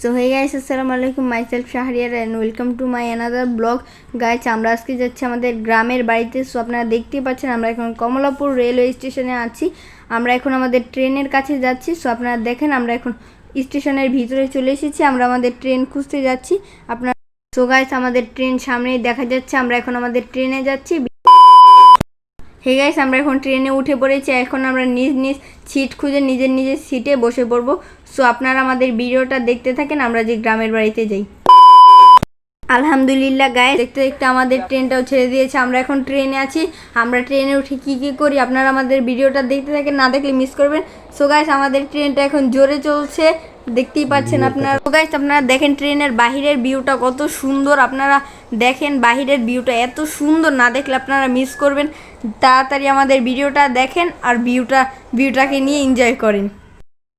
So hey guys আসসালামু আলাইকুম myself Shahriar and welcome to my another blog guys আমরা আজকে যাচ্ছি আমাদের গ্রামের বাড়িতে। সো আপনারা দেখতেই পাচ্ছেন, আমরা এখন কমলাপুর রেলওয়ে স্টেশনে আছি। আমরা এখন আমাদের ট্রেনের কাছে যাচ্ছি। সো আপনারা দেখেন, আমরা এখন স্টেশনের ভিতরে চলে এসেছি। আমরা আমাদের ট্রেন খুঁজতে যাচ্ছি। আপনারা সো গাইস আমাদের ট্রেন সামনেই দেখা যাচ্ছে। আমরা এখন আমাদের ট্রেনে যাচ্ছি। হে গাইস আমরা এখন ট্রেনে উঠে পড়েছি। এখন আমরা নিজ নিজ সিট খুঁজে নিজের নিজের সিটে বসে পড়ব। সো আপনারা আমাদের ভিডিওটা দেখতে থাকেন, আমরা যে গ্রামের বাড়িতে যাই। আলহামদুলিল্লাহ গায়ে দেখতে দেখতে আমাদের ট্রেনটাও ছেড়ে দিয়েছে। আমরা এখন ট্রেনে আছি। আমরা ট্রেনে উঠে কী কী করি, আপনারা আমাদের ভিডিওটা দেখতে থাকেন, না দেখলে মিস করবেন। সো গাইস আমাদের ট্রেনটা এখন জোরে চলছে। দেখতেই পাচ্ছেন আপনারা। সো গাইস আপনারা দেখেন ট্রেনের বাহিরের ভিউটা কত সুন্দর। আপনারা দেখেন বাহিরের ভিউটা এত সুন্দর না দেখলে আপনারা মিস করবেন। তাড়াতাড়ি আমাদের ভিডিওটা দেখেন আর ভিউটা ভিউটাকে নিয়ে এনজয় করেন।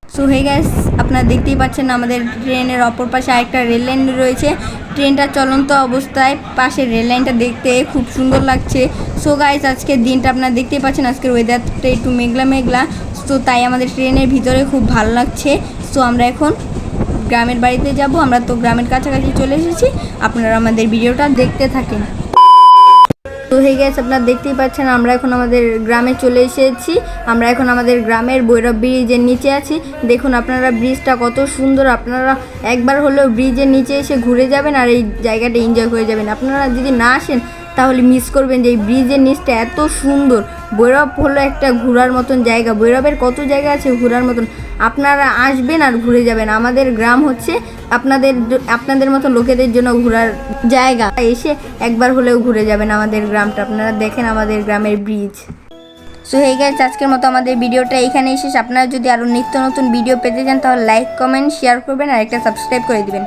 সো হে গ্যাস আপনারা দেখতেই পাচ্ছেন আমাদের ট্রেনের অপর পাশে আরেকটা রেল লাইন রয়েছে। ট্রেনটা চলন্ত অবস্থায় পাশে রেল লাইনটা দেখতে খুব সুন্দর লাগছে। সো গাইস আজকের দিনটা আপনারা দেখতেই পাচ্ছেন। আজকের ওয়েদারটা একটু মেঘলা মেঘলা তো তাই আমাদের ট্রেনের ভিতরে খুব ভালো লাগছে। সো আমরা এখন গ্রামের বাড়িতে যাব। আমরা তো গ্রামের কাছাকাছি চলে এসেছি। আপনারা আমাদের ভিডিওটা দেখতে থাকেন। তো হয়ে গেছে আপনারা দেখতেই পাচ্ছেন, আমরা এখন আমাদের গ্রামে চলে এসেছি। আমরা এখন আমাদের গ্রামের ভৈরব ব্রিজের নিচে আছি। দেখুন, আপনারা ব্রিজটা কত সুন্দর। আপনারা একবার হলেও ব্রিজের নিচে এসে ঘুরে যাবেন আর এই জায়গাটা এনজয় করে যাবেন। আপনারা যদি না আসেন তাহলে মিস করবেন যে এই ব্রিজের নিচটা এত সুন্দর। ভৈরব হলো একটা ঘোরার মতন জায়গা। ভৈরবের কত জায়গা আছে ঘোরার মতন? আপনারা আসবেন আর ঘুরে যাবেন। আমাদের গ্রাম হচ্ছে আপনাদের আপনাদের মতো লোকেদের জন্য ঘোরার জায়গা। এসে একবার হলেও ঘুরে যাবেন আমাদের গ্রামটা। আপনারা দেখেন আমাদের গ্রামের ব্রিজ সো এই গাইজ আজকের মতো আমাদের ভিডিওটা এখানেই শেষ। আপনারা যদি আরও নিত্য নতুন ভিডিও পেতে চান, তাহলে লাইক কমেন্ট শেয়ার করবেন আর একটা সাবস্ক্রাইব করে দিবেন।